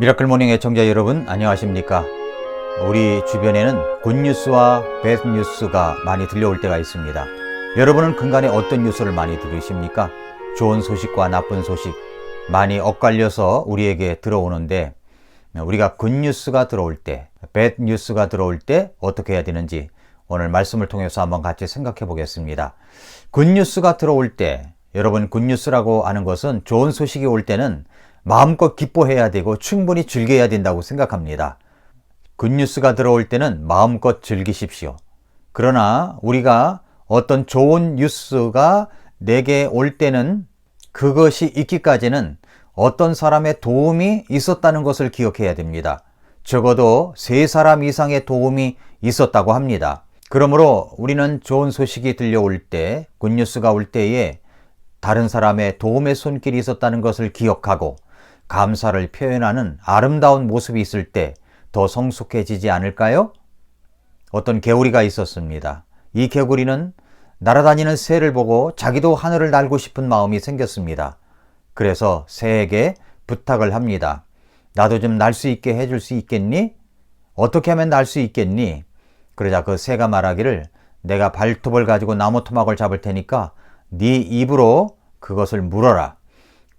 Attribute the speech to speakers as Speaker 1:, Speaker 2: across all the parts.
Speaker 1: 미라클 모닝 애청자 여러분 안녕하십니까? 우리 주변에는 굿뉴스와 배드뉴스가 많이 들려올 때가 있습니다. 여러분은 근간에 어떤 뉴스를 많이 들으십니까? 좋은 소식과 나쁜 소식 많이 엇갈려서 우리에게 들어오는데 우리가 굿뉴스가 들어올 때, 배드뉴스가 들어올 때 어떻게 해야 되는지 오늘 말씀을 통해서 한번 같이 생각해 보겠습니다. 굿뉴스가 들어올 때 여러분 굿뉴스라고 하는 것은 좋은 소식이 올 때는 마음껏 기뻐해야 되고 충분히 즐겨야 된다고 생각합니다. 굿뉴스가 들어올 때는 마음껏 즐기십시오. 그러나 우리가 어떤 좋은 뉴스가 내게 올 때는 그것이 있기까지는 어떤 사람의 도움이 있었다는 것을 기억해야 됩니다. 적어도 세 사람 이상의 도움이 있었다고 합니다. 그러므로 우리는 좋은 소식이 들려올 때, 굿뉴스가 올 때에 다른 사람의 도움의 손길이 있었다는 것을 기억하고 감사를 표현하는 아름다운 모습이 있을 때 더 성숙해지지 않을까요? 어떤 개구리가 있었습니다. 이 개구리는 날아다니는 새를 보고 자기도 하늘을 날고 싶은 마음이 생겼습니다. 그래서 새에게 부탁을 합니다. 나도 좀 날 수 있게 해줄 수 있겠니? 어떻게 하면 날 수 있겠니? 그러자 그 새가 말하기를 내가 발톱을 가지고 나무 토막을 잡을 테니까 네 입으로 그것을 물어라.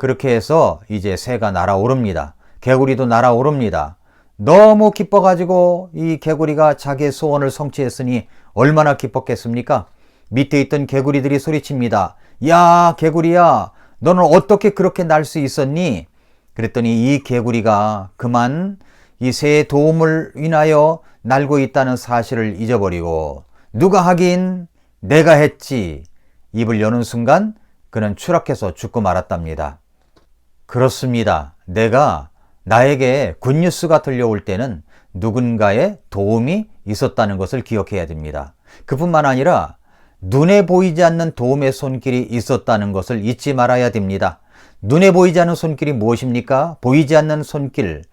Speaker 1: 그렇게 해서 이제 새가 날아오릅니다. 개구리도 날아오릅니다. 너무 기뻐가지고 이 개구리가 자기의 소원을 성취했으니 얼마나 기뻤겠습니까? 밑에 있던 개구리들이 소리칩니다. 야, 개구리야, 너는 어떻게 그렇게 날 수 있었니? 그랬더니 이 개구리가 그만 이 새의 도움을 인하여 날고 있다는 사실을 잊어버리고 누가 하긴 내가 했지. 입을 여는 순간 그는 추락해서 죽고 말았답니다. 그렇습니다. 내가 나에게 굿뉴스가 들려올 때는 누군가의 도움이 있었다는 것을 기억해야 됩니다. 그뿐만 아니라 눈에 보이지 않는 도움의 손길이 있었다는 것을 잊지 말아야 됩니다. 눈에 보이지 않는 손길이 무엇입니까? 보이지 않는 손길,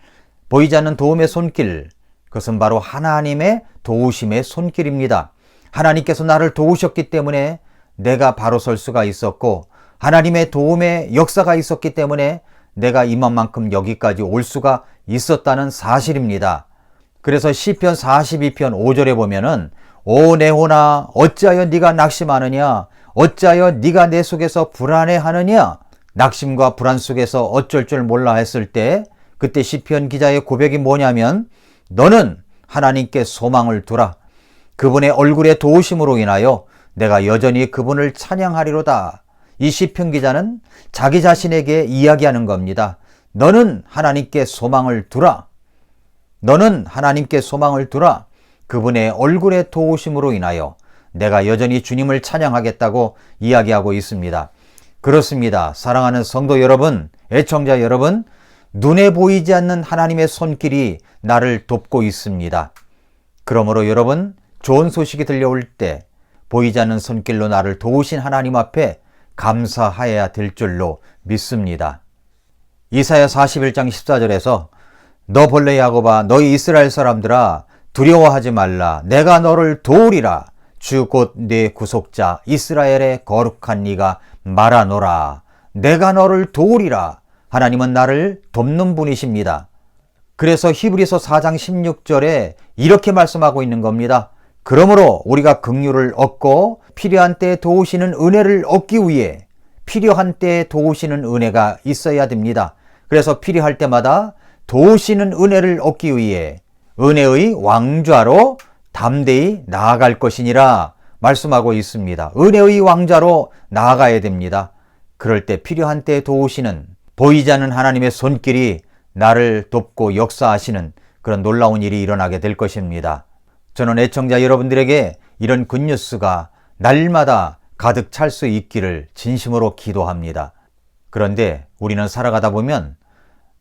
Speaker 1: 보이지 않는 도움의 손길. 그것은 바로 하나님의 도우심의 손길입니다. 하나님께서 나를 도우셨기 때문에 내가 바로 설 수가 있었고, 하나님의 도움의 역사가 있었기 때문에 내가 이만만큼 여기까지 올 수가 있었다는 사실입니다. 그래서 시편 42편 5절에 보면은 오 내호나 어찌하여 네가 낙심하느냐? 어찌하여 네가 내 속에서 불안해하느냐? 낙심과 불안 속에서 어쩔 줄 몰라 했을 때 그때 시편 기자의 고백이 뭐냐면 너는 하나님께 소망을 두라. 그분의 얼굴의 도우심으로 인하여 내가 여전히 그분을 찬양하리로다 이 시편 기자는 자기 자신에게 이야기하는 겁니다. 너는 하나님께 소망을 두라. 너는 하나님께 소망을 두라. 그분의 얼굴의 도우심으로 인하여 내가 여전히 주님을 찬양하겠다고 이야기하고 있습니다. 그렇습니다. 사랑하는 성도 여러분, 애청자 여러분, 눈에 보이지 않는 하나님의 손길이 나를 돕고 있습니다. 그러므로 여러분, 좋은 소식이 들려올 때 보이지 않는 손길로 나를 도우신 하나님 앞에 감사하여야 될 줄로 믿습니다. 이사야 41장 14절에서 너 벌레 야곱아 너희 이스라엘 사람들아 두려워하지 말라 내가 너를 도우리라 주곧내 구속자 이스라엘의 거룩한 네가 말하노라 내가 너를 도우리라 하나님은 나를 돕는 분이십니다. 그래서 히브리서 4장 16절에 이렇게 말씀하고 있는 겁니다. 그러므로 우리가 긍휼을 얻고 필요한 때에 도우시는 은혜를 얻기 위해 필요한 때에 도우시는 은혜가 있어야 됩니다. 그래서 필요할 때마다 도우시는 은혜를 얻기 위해 은혜의 왕좌로 담대히 나아갈 것이니라 말씀하고 있습니다. 은혜의 왕좌로 나아가야 됩니다. 그럴 때 필요한 때에 도우시는 보이지 않는 하나님의 손길이 나를 돕고 역사하시는 그런 놀라운 일이 일어나게 될 것입니다. 저는 애청자 여러분들에게 이런 굿뉴스가 날마다 가득 찰 수 있기를 진심으로 기도합니다. 그런데 우리는 살아가다 보면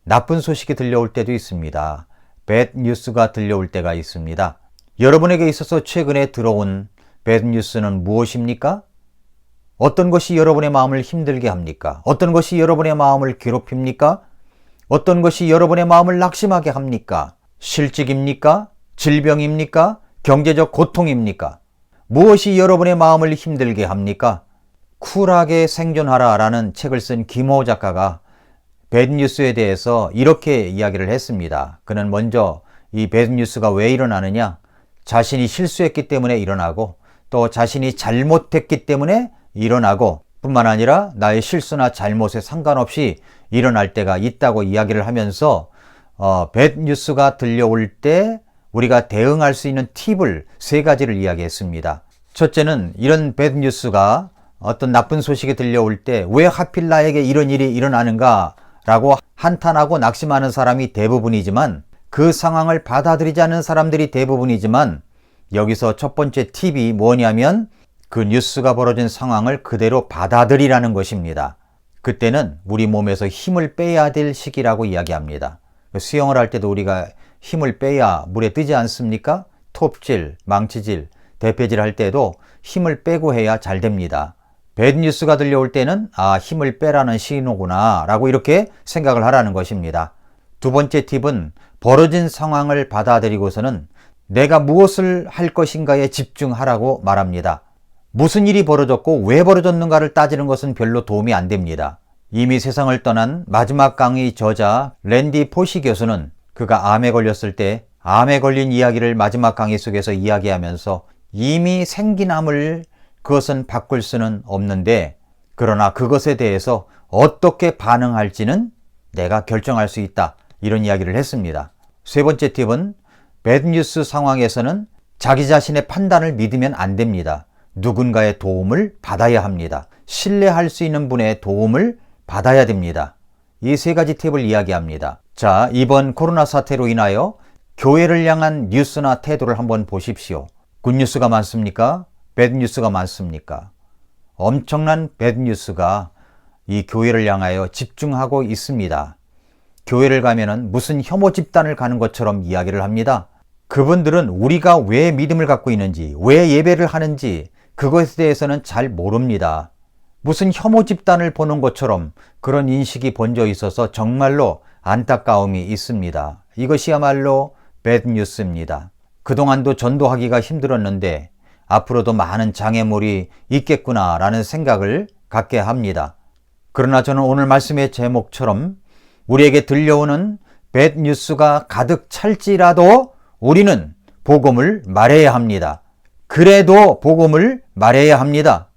Speaker 1: 나쁜 소식이 들려올 때도 있습니다. 배드 뉴스가 들려올 때가 있습니다. 여러분에게 있어서 최근에 들어온 배드 뉴스는 무엇입니까? 어떤 것이 여러분의 마음을 힘들게 합니까? 어떤 것이 여러분의 마음을 괴롭힙니까? 어떤 것이 여러분의 마음을 낙심하게 합니까? 실직입니까? 질병입니까? 경제적 고통입니까? 무엇이 여러분의 마음을 힘들게 합니까? 쿨하게 생존하라 라는 책을 쓴 김호 작가가 배드뉴스에 대해서 이렇게 이야기를 했습니다. 그는 먼저 이 배드뉴스가 왜 일어나느냐? 자신이 실수했기 때문에 일어나고 또 자신이 잘못했기 때문에 일어나고 뿐만 아니라 나의 실수나 잘못에 상관없이 일어날 때가 있다고 이야기를 하면서 어, 배드뉴스가 들려올 때 우리가 대응할 수 있는 팁을 세 가지를 이야기했습니다. 첫째는 이런 배드뉴스가 어떤 나쁜 소식이 들려올 때 왜 하필 나에게 이런 일이 일어나는가 라고 한탄하고 낙심하는 사람이 대부분이지만 그 상황을 받아들이지 않는 사람들이 대부분이지만 여기서 첫 번째 팁이 뭐냐면 그 뉴스가 벌어진 상황을 그대로 받아들이라는 것입니다. 그때는 우리 몸에서 힘을 빼야 될 시기라고 이야기합니다. 수영을 할 때도 우리가 힘을 빼야 물에 뜨지 않습니까? 톱질, 망치질, 대패질 할 때도 힘을 빼고 해야 잘 됩니다. 배드뉴스가 들려올 때는 아 힘을 빼라는 신호구나 라고 이렇게 생각을 하라는 것입니다. 두 번째 팁은 벌어진 상황을 받아들이고서는 내가 무엇을 할 것인가에 집중하라고 말합니다. 무슨 일이 벌어졌고 왜 벌어졌는가를 따지는 것은 별로 도움이 안 됩니다. 이미 세상을 떠난 마지막 강의 저자 랜디 포시 교수는 그가 암에 걸렸을 때 암에 걸린 이야기를 마지막 강의 속에서 이야기하면서 이미 생긴 암을 그것은 바꿀 수는 없는데 그러나 그것에 대해서 어떻게 반응할지는 내가 결정할 수 있다. 이런 이야기를 했습니다. 세 번째 팁은 배드뉴스 상황에서는 자기 자신의 판단을 믿으면 안 됩니다. 누군가의 도움을 받아야 합니다. 신뢰할 수 있는 분의 도움을 받아야 됩니다. 이 세 가지 팁을 이야기합니다. 자, 이번 코로나 사태로 인하여 교회를 향한 뉴스나 태도를 한번 보십시오. 굿뉴스가 많습니까? 배드뉴스가 많습니까? 엄청난 배드뉴스가 이 교회를 향하여 집중하고 있습니다. 교회를 가면은 무슨 혐오 집단을 가는 것처럼 이야기를 합니다. 그분들은 우리가 왜 믿음을 갖고 있는지, 왜 예배를 하는지, 그것에 대해서는 잘 모릅니다. 무슨 혐오 집단을 보는 것처럼 그런 인식이 번져 있어서 정말로 안타까움이 있습니다. 이것이야말로 배드 뉴스입니다. 그동안도 전도하기가 힘들었는데 앞으로도 많은 장애물이 있겠구나라는 생각을 갖게 합니다. 그러나 저는 오늘 말씀의 제목처럼 우리에게 들려오는 배드 뉴스가 가득 찰지라도 우리는 복음을 말해야 합니다. 그래도 복음을 말해야 합니다.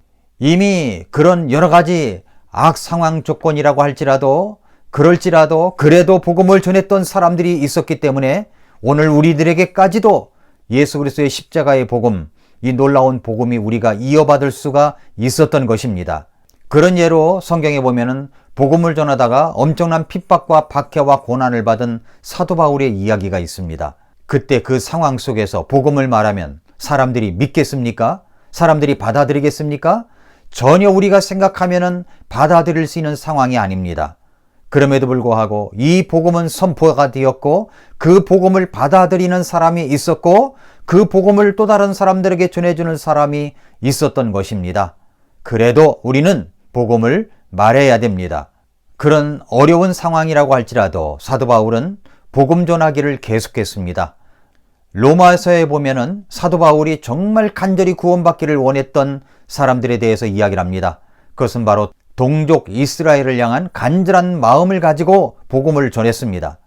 Speaker 1: 이미 그런 여러 가지 악 상황 조건이라고 할지라도 그럴지라도 그래도 복음을 전했던 사람들이 있었기 때문에 오늘 우리들에게까지도 예수 그리스도의 십자가의 복음, 이 놀라운 복음이 우리가 이어받을 수가 있었던 것입니다. 그런 예로 성경에 보면은 복음을 전하다가 엄청난 핍박과 박해와 고난을 받은 사도 바울의 이야기가 있습니다. 그때 그 상황 속에서 복음을 말하면 사람들이 믿겠습니까? 사람들이 받아들이겠습니까? 전혀 우리가 생각하면은 받아들일 수 있는 상황이 아닙니다. 그럼에도 불구하고 이 복음은 선포가 되었고 그 복음을 받아들이는 사람이 있었고 그 복음을 또 다른 사람들에게 전해주는 사람이 있었던 것입니다. 그래도 우리는 복음을 말해야 됩니다. 그런 어려운 상황이라고 할지라도 사도 바울은 복음 전하기를 계속했습니다. 로마서에 보면은 사도 바울이 정말 간절히 구원받기를 원했던 사람들에 대해서 이야기를 합니다. 그것은 바로 동족 이스라엘을 향한 간절한 마음을 가지고 복음을 전했습니다.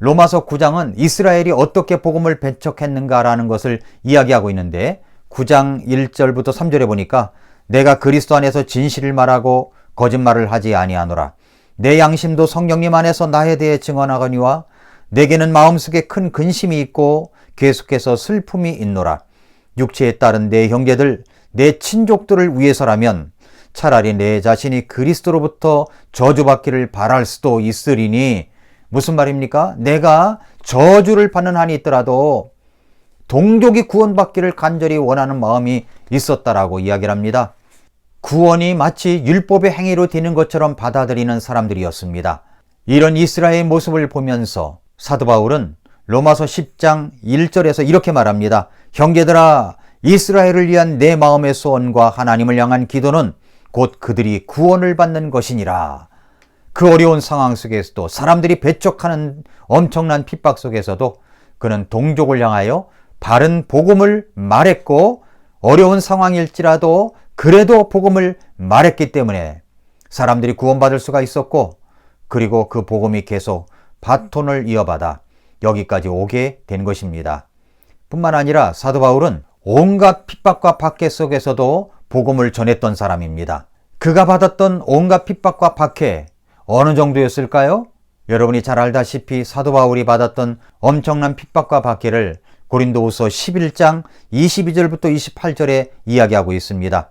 Speaker 1: 로마서 9장은 이스라엘이 어떻게 복음을 배척했는가라는 것을 이야기하고 있는데 9장 1절부터 3절에 보니까 내가 그리스도 안에서 진실을 말하고 거짓말을 하지 아니하노라. 내 양심도 성령님 안에서 나에 대해 증언하거니와 내게는 마음속에 큰 근심이 있고 계속해서 슬픔이 있노라. 육체에 따른 내 형제들, 내 친족들을 위해서라면 차라리 내 자신이 그리스도로부터 저주받기를 바랄 수도 있으리니 무슨 말입니까? 내가 저주를 받는 한이 있더라도 동족이 구원받기를 간절히 원하는 마음이 있었다라고 이야기를 합니다. 구원이 마치 율법의 행위로 되는 것처럼 받아들이는 사람들이었습니다. 이런 이스라엘의 모습을 보면서 사도 바울은 로마서 10장 1절에서 이렇게 말합니다. 형제들아, 이스라엘을 위한 내 마음의 소원과 하나님을 향한 기도는 곧 그들이 구원을 받는 것이니라. 그 어려운 상황 속에서도 사람들이 배척하는 엄청난 핍박 속에서도 그는 동족을 향하여 바른 복음을 말했고 어려운 상황일지라도 그래도 복음을 말했기 때문에 사람들이 구원받을 수가 있었고 그리고 그 복음이 계속 바톤을 이어받아 여기까지 오게 된 것입니다. 뿐만 아니라 사도 바울은 온갖 핍박과 박해 속에서도 복음을 전했던 사람입니다. 그가 받았던 온갖 핍박과 박해 어느 정도였을까요? 여러분이 잘 알다시피 사도 바울이 받았던 엄청난 핍박과 박해를 고린도후서 11장 22절부터 28절에 이야기하고 있습니다.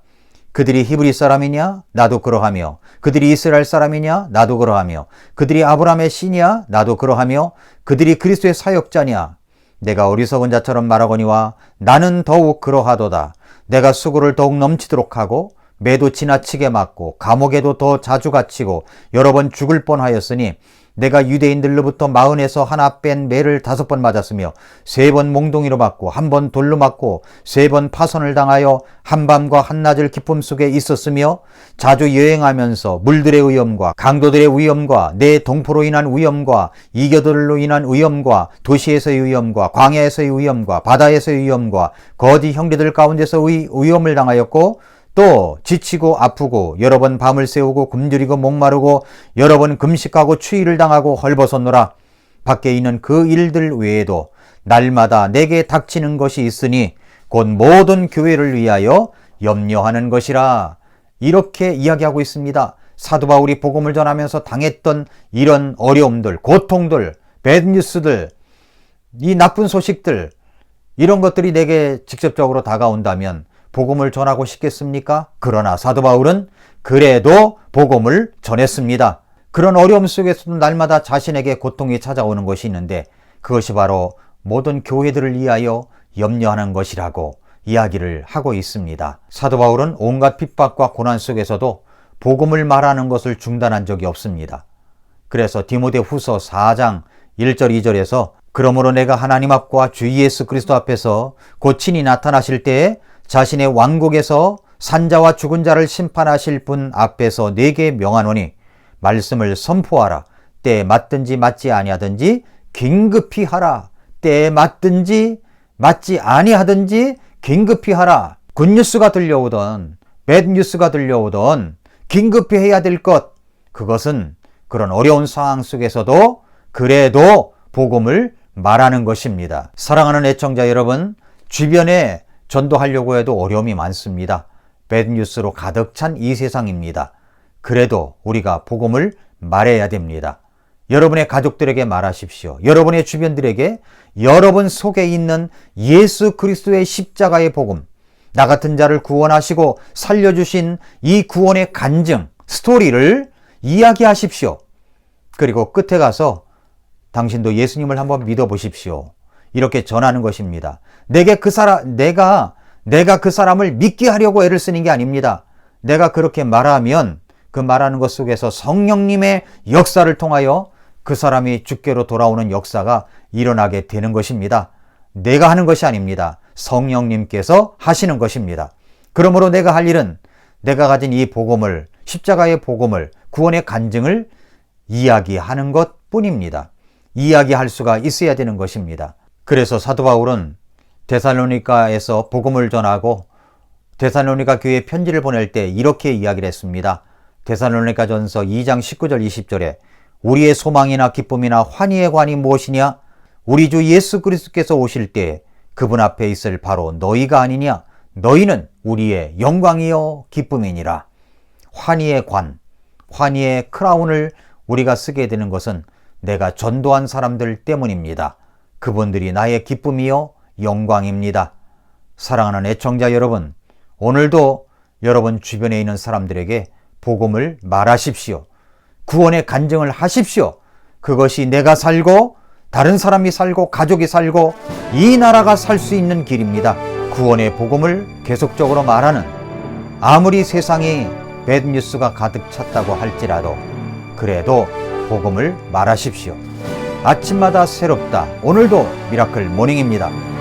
Speaker 1: 그들이 히브리 사람이냐? 나도 그러하며 그들이 이스라엘 사람이냐? 나도 그러하며 그들이 아브라함의 신이야? 나도 그러하며 그들이 그리스도의 사역자냐? 내가 어리석은 자처럼 말하거니와 나는 더욱 그러하도다. 내가 수고를 더욱 넘치도록 하고 매도 지나치게 맞고 감옥에도 더 자주 갇히고 여러 번 죽을 뻔하였으니 내가 유대인들로부터 마흔에서 하나 뺀 매를 다섯 번 맞았으며 세 번 몽둥이로 맞고 한 번 돌로 맞고 세 번 파손을 당하여 한밤과 한낮을 기쁨 속에 있었으며 자주 여행하면서 물들의 위험과 강도들의 위험과 내 동포로 인한 위험과 이교들로 인한 위험과 도시에서의 위험과 광야에서의 위험과 바다에서의 위험과 거짓 형제들 가운데서의 위험을 당하였고 또 지치고 아프고 여러 번 밤을 새우고 굶주리고 목마르고 여러 번 금식하고 추위를 당하고 헐벗었노라. 밖에 있는 그 일들 외에도 날마다 내게 닥치는 것이 있으니 곧 모든 교회를 위하여 염려하는 것이라. 이렇게 이야기하고 있습니다. 사도 바울이 복음을 전하면서 당했던 이런 어려움들, 고통들, 배드 뉴스들, 이 나쁜 소식들, 이런 것들이 내게 직접적으로 다가온다면 복음을 전하고 싶겠습니까? 그러나 사도 바울은 그래도 복음을 전했습니다. 그런 어려움 속에서도 날마다 자신에게 고통이 찾아오는 것이 있는데 그것이 바로 모든 교회들을 위하여 염려하는 것이라고 이야기를 하고 있습니다. 사도 바울은 온갖 핍박과 고난 속에서도 복음을 말하는 것을 중단한 적이 없습니다. 그래서 디모데 후서 4장 1절 2절에서 그러므로 내가 하나님 앞과 주 예수 그리스도 앞에서 곧 친히 나타나실 때에 자신의 왕국에서 산자와 죽은 자를 심판하실 분 앞에서 내게 명하노니 말씀을 선포하라. 때에 맞든지 맞지 아니하든지 긴급히 하라. 때에 맞든지 맞지 아니하든지 긴급히 하라. 굿뉴스가 들려오던 배드뉴스가 들려오던 긴급히 해야 될 것. 그것은 그런 어려운 상황 속에서도 그래도 복음을 말하는 것입니다. 사랑하는 애청자 여러분, 주변에 전도하려고 해도 어려움이 많습니다. 배드뉴스로 가득 찬 이 세상입니다. 그래도 우리가 복음을 말해야 됩니다. 여러분의 가족들에게 말하십시오. 여러분의 주변들에게 여러분 속에 있는 예수 그리스도의 십자가의 복음, 나 같은 자를 구원하시고 살려주신 이 구원의 간증, 스토리를 이야기하십시오. 그리고 끝에 가서 당신도 예수님을 한번 믿어보십시오. 이렇게 전하는 것입니다. 내게 그 사람, 내가, 내가 그 사람을 믿게 하려고 애를 쓰는 게 아닙니다. 내가 그렇게 말하면 그 말하는 것 속에서 성령님의 역사를 통하여 그 사람이 주께로 돌아오는 역사가 일어나게 되는 것입니다. 내가 하는 것이 아닙니다. 성령님께서 하시는 것입니다. 그러므로 내가 할 일은 내가 가진 이 복음을, 십자가의 복음을, 구원의 간증을 이야기하는 것 뿐입니다. 이야기할 수가 있어야 되는 것입니다. 그래서 사도 바울은 데살로니카에서 복음을 전하고 데살로니카 교회에 편지를 보낼 때 이렇게 이야기를 했습니다. 데살로니카 전서 2장 19절 20절에 우리의 소망이나 기쁨이나 환희의 관이 무엇이냐? 우리 주 예수 그리스도께서 오실 때 그분 앞에 있을 바로 너희가 아니냐? 너희는 우리의 영광이요 기쁨이니라. 환희의 관, 환희의 크라운을 우리가 쓰게 되는 것은 내가 전도한 사람들 때문입니다. 그분들이 나의 기쁨이요 영광입니다. 사랑하는 애청자 여러분, 오늘도 여러분 주변에 있는 사람들에게 복음을 말하십시오. 구원의 간증을 하십시오. 그것이 내가 살고 다른 사람이 살고 가족이 살고 이 나라가 살 수 있는 길입니다. 구원의 복음을 계속적으로 말하는 아무리 세상이 배드뉴스가 가득 찼다고 할지라도 그래도 복음을 말하십시오. 아침마다 새롭다. 오늘도 미라클 모닝입니다.